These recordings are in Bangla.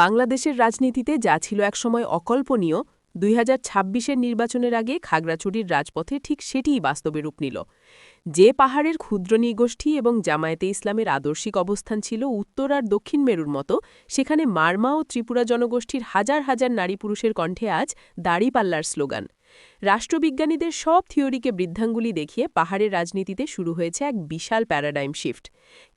বাংলাদেশের রাজনীতিতে যা ছিল একসময় অকল্পনীয়, দুই হাজার ছাব্বিশের নির্বাচনের আগে খাগড়াছড়ির রাজপথে ঠিক সেটিই বাস্তবে রূপ নিল। যে পাহাড়ের ক্ষুদ্র নিগোষ্ঠী এবং জামায়াতে ইসলামের আদর্শিক অবস্থান ছিল উত্তর আর দক্ষিণ মেরুর মতো, সেখানে মারমা ও ত্রিপুরা জনগোষ্ঠীর হাজার হাজার নারী পুরুষের কণ্ঠে আজ দাড়িপাল্লার স্লোগান। রাষ্ট্রবিজ্ঞানীদের সব থিওরিকে বৃদ্ধাঙ্গুলি দেখিয়ে পাহাড়ের রাজনীতিতে শুরু হয়েছে এক বিশাল প্যারাডাইম শিফট।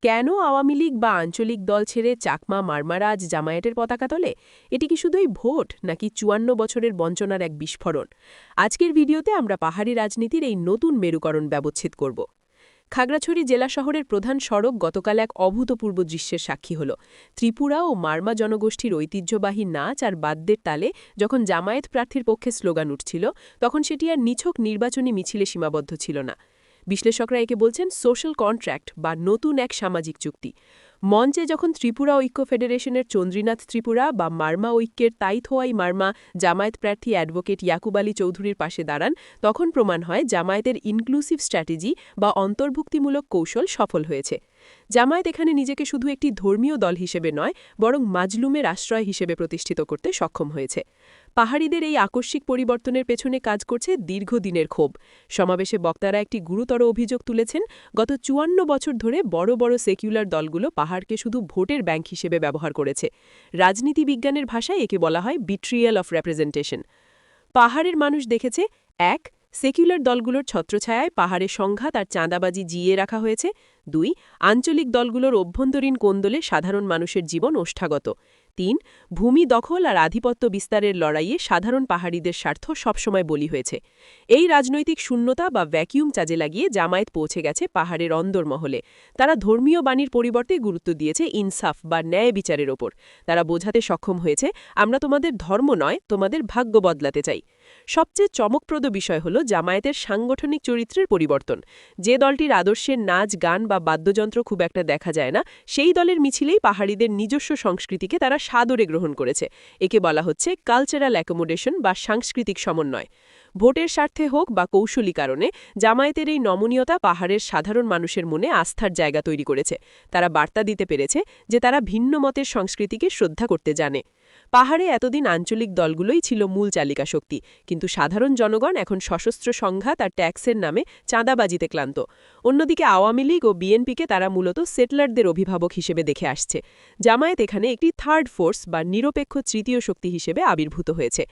কেন আওয়ামী লীগ বা আঞ্চলিক দল ছেড়ে চাকমা মারমারাজ জামায়াতের পতাকা তোলে? এটি কি শুধুই ভোট, নাকি চুয়ান্ন বছরের বঞ্চনার এক বিস্ফোরণ? আজকের ভিডিওতে আমরা পাহাড়ি রাজনীতির এই নতুন মেরুকরণ ব্যবচ্ছেদ করব। খাগড়াছড়ি জেলা শহরের প্রধান সড়ক গতকাল এক অভূতপূর্ব দৃশ্যের সাক্ষী হল। ত্রিপুরা ও মার্মা জনগোষ্ঠীর ঐতিহ্যবাহী নাচ আর বাদ্যের তালে যখন জামায়াত প্রার্থীর পক্ষে স্লোগান উঠছিল, তখন সেটি আর নিছক নির্বাচনী মিছিলে সীমাবদ্ধ ছিল না। বিশ্লেষকরা একে বলছেন সোশ্যাল কন্ট্র্যাক্ট বা নতুন এক সামাজিক চুক্তি। মঞ্চে যখন ত্রিপুরা ঐক্য ফেডারেশনের চন্দ্রীনাথ ত্রিপুরা বা মার্মা ঐক্যের তাইথোয়াই মার্মা জামায়াত প্রার্থী অ্যাডভোকেট ইয়াকুব আলী চৌধুরীর পাশে দাঁড়ান, তখন প্রমাণ হয় জামায়াতের ইনক্লুসিভ স্ট্র্যাটেজি বা অন্তর্ভুক্তিমূলক কৌশল সফল হয়েছে। জামায়াত এখানে নিজেকে শুধু একটি ধর্মীয় দল হিসেবে নয়, বরং মাজলুমের আশ্রয় হিসেবে প্রতিষ্ঠিত করতে সক্ষম হয়েছে। পাহাড়িদের এই আকস্মিক পরিবর্তনের পেছনে কাজ করছে দীর্ঘদিনের ক্ষোভ। সমাবেশে বক্তারা একটি গুরুতর অভিযোগ তুলেছেন, গত চুয়ান্ন বছর ধরে বড় বড় সেকুলার দলগুলো পাহাড়কে শুধু ভোটের ব্যাংক হিসেবে ব্যবহার করেছে। রাজনীতি বিজ্ঞানের ভাষায় একে বলা হয় বিট্রিয়াল অফ রেপ্রেজেন্টেশন পাহাড়ের মানুষ দেখেছে, এক সেকুলার দলগুলোর ছত্রছায়ায় পাহাড়ে সংঘাত আর চাঁদাবাজি জিয়ে রাখা হয়েছে। দুই, আঞ্চলিক দলগুলোর অভ্যন্তরীণ কোন্দলে সাধারণ মানুষের জীবন ওষ্ঠাগত। তিন, ভূমি দখল আর আধিপত্য বিস্তারের লড়াইয়ে সাধারণ পাহাড়িদের স্বার্থ সবসময় বলি হয়েছে। এই রাজনৈতিক শূন্যতা বা ভ্যাকিউম চাজে লাগিয়ে জামায়াত পৌঁছে গেছে পাহাড়ের অন্দরমহলে। তারা ধর্মীয় বাণীর পরিবর্তে গুরুত্ব দিয়েছে ইনসাফ বা ন্যায় বিচারের ওপর। তারা বোঝাতে সক্ষম হয়েছে, আমরা তোমাদের ধর্ম নয়, তোমাদের ভাগ্য বদলাতে চাই। সবচেয়ে চমকপ্রদ বিষয় হল জামায়াতের সাংগঠনিক চরিত্রের পরিবর্তন। যে দলটির আদর্শের নাচ, গান বা বাদ্যযন্ত্র খুব একটা দেখা যায় না, সেই দলের মিছিলেই পাহাড়িদের নিজস্ব সংস্কৃতিকে তারা সাদরে গ্রহণ করেছে। একে বলা হচ্ছে কালচারাল অ্যাকোমোডেশন বা সাংস্কৃতিক সমন্বয়। ভোটের স্বার্থে হোক বা কৌশলী কারণে, জামায়াতের এই নমনীয়তা পাহাড়ের সাধারণ মানুষের মনে আস্থার জায়গা তৈরি করেছে। তারা বার্তা দিতে পেরেছে যে তারা ভিন্ন মতের সংস্কৃতিকে শ্রদ্ধা করতে জানে। পাহাড়ে এতদিন আঞ্চলিক দলগুলোই ছিল মূল চালিকা শক্তি কিন্তু সাধারণ জনগণ এখন সশস্ত্র সংঘাত আর ট্যাক্সের নামে চাঁদাবাজিতে ক্লান্ত। অন্যদিকে আওয়ামী লীগ ও বিএনপিকে তারা মূলত সেটলারদের অভিভাবক হিসেবে দেখে আসছে। জামায়াত এখানে একটি থার্ড ফোর্স বা নিরপেক্ষ তৃতীয় শক্তি হিসেবে আবির্ভূত হয়েছে।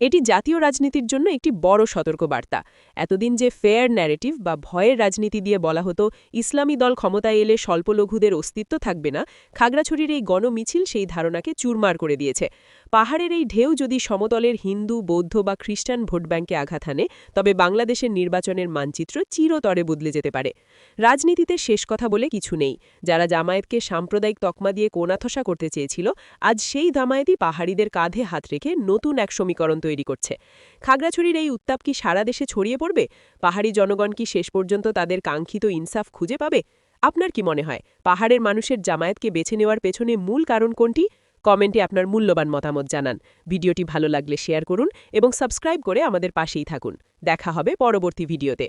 এটি জাতীয় রাজনীতির জন্য একটি বড় সতর্কবার্তা। এতদিন যে ফেয়ার ন্যারেটিভ বা ভয়ের রাজনীতি দিয়ে বলা হতো, ইসলামী দল ক্ষমতায় এলে স্বল্পলঘুদের অস্তিত্ব থাকবে না, খাগড়াছড়ির এই গণমিছিল সেই ধারণাকে চুরমার করে দিয়েছে। পাহাড়ের এই ঢেউ যদি সমতলের হিন্দু, বৌদ্ধ বা খ্রিস্টান ভোট ব্যাংকে আঘাত হানে, তবে বাংলাদেশের নির্বাচনের মানচিত্র চিরতরে বদলে যেতে পারে। রাজনীতিতে শেষ কথা বলে কিছু নেই। যারা জামায়াতকে সাম্প্রদায়িক তকমা দিয়ে কোনাথসা করতে চেয়েছিল, আজ সেই জামায়াতই পাহাড়িদের কাঁধে হাত রেখে নতুন এক সমীকরণ তৈরি করছে। খাগড়াছড়ির এই উত্তাপ কি সারা দেশে ছড়িয়ে পড়বে? পাহাড়ি জনগণ কি শেষ পর্যন্ত তাদের কাঙ্ক্ষিত ইনসাফ খুঁজে পাবে? আপনার কি মনে হয়, পাহাড়ের মানুষের জামায়াতকে বেছে নেওয়ার পেছনে মূল কারণ কোনটি? কমেন্টে আপনার মূল্যবান মতামত জানান। ভিডিওটি ভালো লাগলে শেয়ার করুন এবং সাবস্ক্রাইব করে আমাদের পাশেই থাকুন। দেখা হবে পরবর্তী ভিডিওতে।